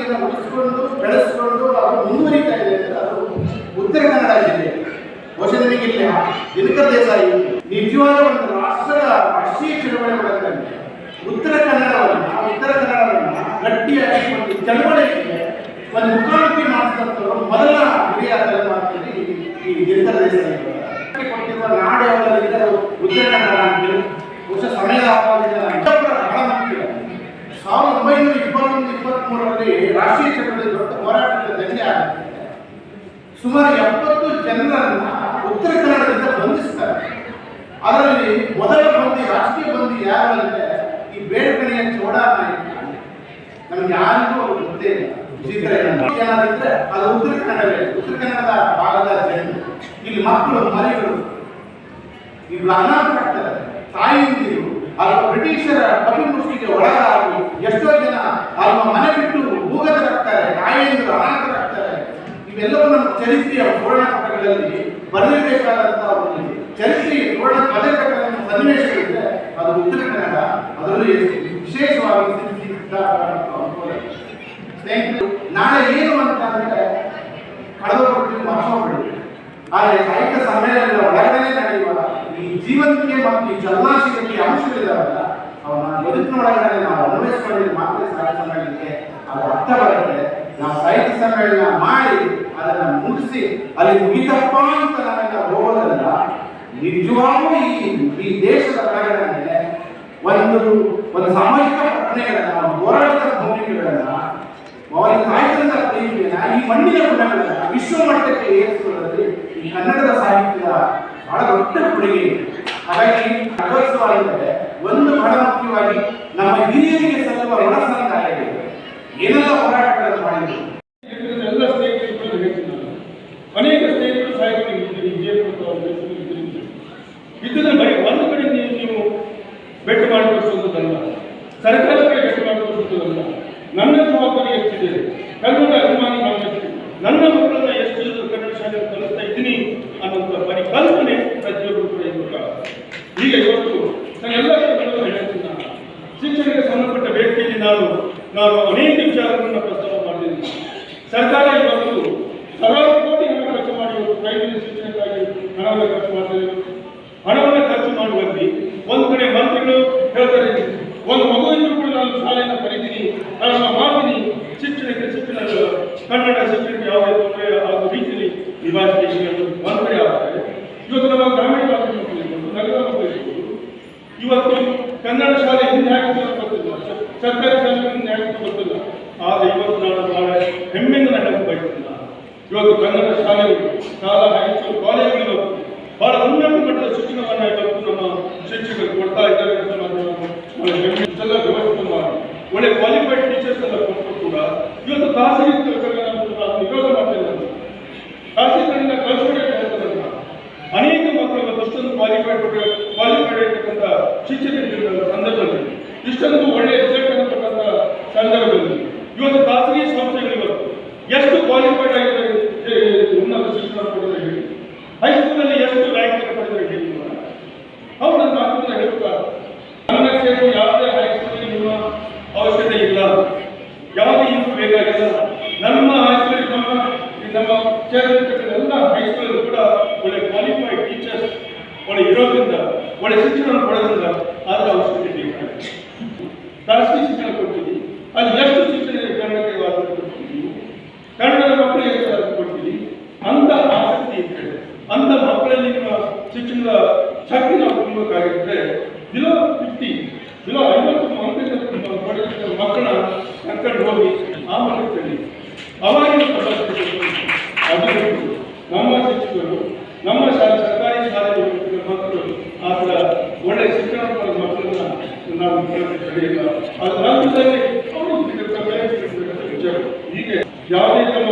ಸಂಸ್ಕೃತಿಯನ್ನು ಉಳಿಸಿಕೊಂಡು ಬೆಳೆಸಿಕೊಂಡು ಅವರು ಮುಂದುವರಿತಾ ಇದೆ ಅಂದರೆ ಅದು ಉತ್ತರ ಕನ್ನಡ ಜಿಲ್ಲೆ ನಿಮಗೆ ಇಲ್ಲಿ ದಿನಕರ ದೇಸಾಯಿ ನಿಜವಾದ ಒಂದು ರಾಷ್ಟ್ರದ ರಾಷ್ಟ್ರೀಯ ಚಳವಳಿಗಳಲ್ಲಿ ಉತ್ತರ ಕನ್ನಡವನ್ನು ಉತ್ತರ ಕನ್ನಡವನ್ನು ಗಟ್ಟಿಯಾಗಿ ಒಂದು ಚಳವಳಿಗೆ ಒಂದು ಮುಖಾಮುಖಿ ಮಾಡಿಸಿದಂಥವರು ಮೊದಲ ಹಿರಿಯ ತಲೆಮಾರಿನಲ್ಲಿ ಈ ದಿನಕರ ದೇಸಾಯಿ. ಕೊಟ್ಟಿರುವ ನಾಡು ಉತ್ತರ ಕನ್ನಡ ಅಂತೇಳಿ ಬಹುಶಃ ಸಮಯದ ಅಭಾವದಿಂದ ರಾಷ್ಟ್ರೀಯ ಚಳವಳಿ ದೊಡ್ಡ ಹೋರಾಟದ ದಂಡೆ ಆಗುತ್ತೆ. ಸುಮಾರು ಎಪ್ಪತ್ತು ಜನರನ್ನ ಉತ್ತರ ಕನ್ನಡದಿಂದ ಬಂಧಿಸ್ತಾರೆ. ಅದರಲ್ಲಿ ಮೊದಲ ಬಂದಿ, ರಾಷ್ಟ್ರೀಯ ಬಂದಿ ಯಾರು ಈ ಬೇಡ್ಕಣಿಯ ಚೌಡಾನಾಯಕ ನಮ್ಗೆ ಯಾರಿಗೂ ಅವ್ರು ಗೊತ್ತೇ ಇಲ್ಲ. ಏನಾದ್ರೆ ಅದು ಉತ್ತರ ಕನ್ನಡವೇ. ಉತ್ತರ ಕನ್ನಡದ ಭಾಗದ ಜನರು ಇಲ್ಲಿ ಮಕ್ಕಳು, ಮರಿಗಳು. ಇವ್ರು ತಾಯಿಯಿಂದ ತಾಯಿಂದಿರು ಅಥವಾ ಬ್ರಿಟಿಷರ ಕಪಿಮುಷ್ಟಿಗೆ ಒಳಗಾಗಿ ಎಷ್ಟೋ ಜನ ಅಲ್ವ ಮನೆ ಬಿಟ್ಟು ಭೂಗತರಾಗ್ತಾರೆ ತಾಯಿಯಂದಿರು ಅನಾಥರಾಗ್ತಾರೆ ಇವೆಲ್ಲವೂ ನಮ್ಮ ಚರಿತ್ರೆಯ ಸುವರ್ಣ ಪಟಗಳಲ್ಲಿ ಬರಲೇಬೇಕಾದಂತಹ ಒಂದು ಚರಿತ್ರೆ ಸುವರ್ಣ ಕಲೆ ಸನ್ನಿವೇಶಗಳಿದೆ. ಅದು ಉತ್ತರ ಕನ್ನಡ, ಅದರಲ್ಲಿ ವಿಶೇಷವಾಗಿ ಸ್ನೇಹಿತರು ನಾಳೆ ಏನು ಅಂತ ಅಂದ್ರೆ ಕಳೆದ ಕೊಟ್ಟು ಮರೆಸೋಗ್ಬಿಡಿ ಆದರೆ ಸಾಹಿತ್ಯ ಸಮ್ಮೇಳನದ ಒಳಗಡೆ ನಡೆಯುವ ಈ ಜೀವನಕ್ಕೆ ಮತ್ತು ಈ ಚಲನಾಶೀಲತೆ ಅಂಶಗಳಿದಾವಲ್ಲ ಅವನ ಬದುಕಿನ ಒಳಗಡೆ ನಾವು ಅನ್ವಯಿಸಿಕೊಂಡಿದ್ದು ಮಾತ್ರ ಸಾಹಿತ್ಯ ಸಮ್ಮೇಳನಕ್ಕೆ ಅದು ಅರ್ಥ ಬರುತ್ತೆ ನಾವು ಸಾಹಿತ್ಯ ಸಮ್ಮೇಳನ ಮಾಡಿ ಅದನ್ನು ಮುಗಿಸಿ ಅಲ್ಲಿ ಮುಗಿತಪ್ಪ ಅಂತ ನಾವೆಲ್ಲ ಹೋಗೋದಲ್ಲ ನಿಜವಾಗೂ ಈ ಈ ದೇಶದ ಒಳಗಡೆ ಒಂದು ಒಂದು ಸಾಮಾಜಿಕ ಪ್ರಜ್ಞೆಗಳನ್ನ ಹೋರಾಟದ ಭೂಮಿಕೆಗಳನ್ನ ಅವರಿಗೆ ಸಾಹಿತ್ಯದ ಪ್ರೀತಿಯನ್ನ ಈ ಮಣ್ಣಿನ ಗುಣಗಳನ್ನ ವಿಶ್ವ ಮಟ್ಟಕ್ಕೆ ಏರಿಸುವುದರಲ್ಲಿ ಈ ಕನ್ನಡದ ಸಾಹಿತ್ಯದ ಬಹಳ ದೊಡ್ಡ ಕೊಡುಗೆ ಇದೆ. ಹಾಗಾಗಿ ಅಗೋತ್ಸವಾಗಿದ್ದರೆ ಒಂದು ಬಹಳ ಮುಖ್ಯವಾಗಿ ನಮ್ಮ ಹಿರಿಯರಿಗೆ ಸಲ್ಲುವ ಋಣ ಇದೆ ಏನೆಲ್ಲ ಹೋರಾಟಗಳನ್ನು ಮಾಡಿದ್ರು ಎಲ್ಲ ಸ್ನೇಹಿತರು. ಅನೇಕ ಸಾಹಿತ್ಯ ಬರೀ ಒಂದು ಕಡೆ ನೀವು ಭೇಟಿ ಮಾಡಿಕೊಳ್ಳುವುದಲ್ಲ ಸರ್ಕಾರಕ್ಕೆ ಭೇಟಿ ಮಾಡಿಕೊಳ್ಳುವುದಲ್ಲ ನನ್ನ ಜವಾಬ್ದಾರಿ ಎಷ್ಟಿದೆ ಕನ್ನಡ ಅಭಿಮಾನಿ ನಾನು ಎಷ್ಟು ನನ್ನ ಮಕ್ಕಳನ್ನ ಎಷ್ಟು ಕನ್ನಡ ಶಾಲೆಯಲ್ಲಿ ಕಲಿಸ್ತಾ ಇದ್ದೀನಿ ಅನ್ನೋಂಥ ಪರಿಕಲ್ಪನೆ ಪ್ರತಿಯೊಬ್ಬರು ಕೂಡ ಇರಬೇಕಾಗ ಈಗ ಇವತ್ತು ನಾನು ಎಲ್ಲ ಕನ್ನಡವನ್ನು ಹೇಳ್ತೀನಿ ನಾನು. ಶಿಕ್ಷಣಕ್ಕೆ ಸಂಬಂಧಪಟ್ಟ ವ್ಯಕ್ತಿಯಲ್ಲಿ ನಾನು ನಾನು ಅನೇಕ ವಿಚಾರಗಳನ್ನು ಪ್ರಸ್ತಾವ ಮಾಡಿದ್ದೀನಿ ಸರ್ಕಾರ ಇವತ್ತು ಸಾವಿರಾರು ಕೋಟಿ ಹಣ ಖರ್ಚು ಮಾಡಿರುವುದು ಪ್ರೈಮರಿ ಶಿಕ್ಷಣಕ್ಕಾಗಿ ಹಣವನ್ನು ಖರ್ಚು ಮಾಡ್ತಿದೆ. ಹಣವನ್ನು ಖರ್ಚು ಮಾಡುವಲ್ಲಿ ಒಂದು ಕಡೆ ಮಂತ್ರಿಗಳು ಹೇಳ್ತಾರೆ, ಒಂದು ಮಗುವಿನೂ ಕೂಡ ನಾನು ಶಾಲೆಯನ್ನು ಕರೀತೀನಿ ನನ್ನ ಮಾಡ್ತೀನಿ ಶಿಕ್ಷಣಕ್ಕೆ ಶಿಕ್ಷಣ ಕನ್ನಡ ಶಿಕ್ಷಣಕ್ಕೆ ಯಾವುದೇ ತೊಂದರೆ ಆಗುವ ರೀತಿಯಲ್ಲಿ ನಿಭಾಯಿಸಲಿಕ್ಕೆ ಒಂದು ಕಡೆ ಆಗ್ತದೆ ಇವತ್ತು ನಮ್ಮ ಗ್ರಾಮೀಣ ಭಾಗದ ನಗರ ಮಕ್ಕಳು ಇವತ್ತು ಕನ್ನಡ ಶಾಲೆ ಹಿಂದೆ ಹಾಕಿದ್ರು ಗೊತ್ತಿಲ್ಲ ಸರ್ಕಾರಿ ಶಾಲೆ ಹಿಂದೆ ಹಾಕಿದ್ರು ಗೊತ್ತಿಲ್ಲ ಆದರೆ ಇವತ್ತು ನಾನು ಬಹಳ ಹೆಮ್ಮೆಯಿಂದ ನಡೆದು ಬಯಸ್ತೀನಿ ಇವತ್ತು ಕನ್ನಡ ಶಾಲೆಗಳು ಶಾಲಾ ಹೈಸ್ಕೂಲ್ ಕಾಲೇಜುಗಳು ಬಹಳ ಉನ್ನತ ಮಟ್ಟದ ಶಿಕ್ಷಣವನ್ನು ಇವತ್ತು ನಮ್ಮ ಶಿಕ್ಷಕರು ಕೊಡ್ತಾ ಇದ್ದಾರೆ ಅಂತ ನಾನು ಹೆಮ್ಮೆಲ್ಲ ವ್ಯವಸ್ಥೆ ಮಾಡಿ ಒಳ್ಳೆ ಕ್ವಾಲಿಫೈಡ್ ಟೀಚರ್ಸ್ ಎಲ್ಲ ಕೊಟ್ಟು ಕೂಡ. ಇವತ್ತು ಖಾಸಗಿ ನಾನು ವಿರೋಧ ಮಾಡ್ತೇನೆ. ಖಾಸಗಿಗಳಿಂದ ಕಳಿಸ್ಕೊಡಕ್ಕೆ ಹೇಳ್ತಾರೆ ಅನೇಕ ಮಕ್ಕಳು ಇವತ್ತು ಇಷ್ಟೊಂದು ಕ್ವಾಲಿಫೈಡ್ ಕ್ವಾಲಿಫೈಡ್ ಇರ್ತಕ್ಕಂಥ ಶಿಕ್ಷಕರು ಸಂದರ್ಭದಲ್ಲಿ ಇಷ್ಟೊಂದು ಒಳ್ಳೆಯ ರಿಸಲ್ಟ್ ಅನ್ನತಕ್ಕಂಥ ಸಂದರ್ಭದಲ್ಲಿ ಇವತ್ತು ಖಾಸಗಿ ಸಂಸ್ಥೆಗಳು ಇವತ್ತು ಎಷ್ಟು ಕ್ವಾಲಿಫೈಡ್ ಆಗಿದ್ದಾರೆ ಏ, ಉನ್ನತ ಶಿಕ್ಷಣ ಪಡೆದರೆ ಹೇಳಿ ಹೈಸ್ಕೂಲಲ್ಲಿ ಎಷ್ಟು ರ್ಯಾಂಕ್ ಪಡೆದರೆ ಹೇಳಿ ನೋಡೋಣ. ಅವ್ರು ನನ್ನ ಮಾತನ್ನ ಹೇಳ್ತಾರೆ ನನ್ನ ಸೇರುವ ಯಾವುದೇ ಹೈಸ್ಕೂಲಿಗೆ ನಿಮ್ಮ ಅವಶ್ಯಕತೆ ಇಲ್ಲ ಯಾವುದೇ ಇಂಟು ಬೇಕಾಗಿಲ್ಲ ನಮ್ಮ ಹೈಸ್ಕೂಲ್ ನಮ್ಮ ಈ ನಮ್ಮ ಸೇರಿರ್ತಕ್ಕಂಥ ಎಲ್ಲ ಹೈಸ್ಕೂಲ್ ಕೂಡ ಒಳ್ಳೆ ಕ್ವಾಲಿಫೈಡ್ ಟೀಚರ್ಸ್ ಒಳ್ಳೆ ಇರೋದ್ರಿಂದ ಒಳ್ಳೆ ಶಿಕ್ಷಣ ಪಡೆದ್ರಿಂದ ಅದರ ಅವಶ್ಯಕತೆ ಬಿಲೋ ಫಿಫ್ಟಿ ಬಿಲೋ ಐವತ್ತು ಮಾಡಿದಂಥ ಮಕ್ಕಳ ಕರ್ಕೊಂಡು ಹೋಗಿ ಆ ಮಟ್ಟದಲ್ಲಿ ಅವಾಗಿನ ಅದು ನಮ್ಮ ಶಿಕ್ಷಕರು, ನಮ್ಮ ಶಾಲೆ, ಸರ್ಕಾರಿ ಶಾಲೆಯ ಮಕ್ಕಳು, ಆ ಥರ ಒಳ್ಳೆಯ ಶಿಕ್ಷಣ ಮಕ್ಕಳನ್ನ ನಾವು ಪಡೆಯಿಲ್ಲ ಅದು ರಾಜ್ಯದಲ್ಲಿ ಅವರು ಹೀಗೆ ಯಾವುದೇ ನಮ್ಮ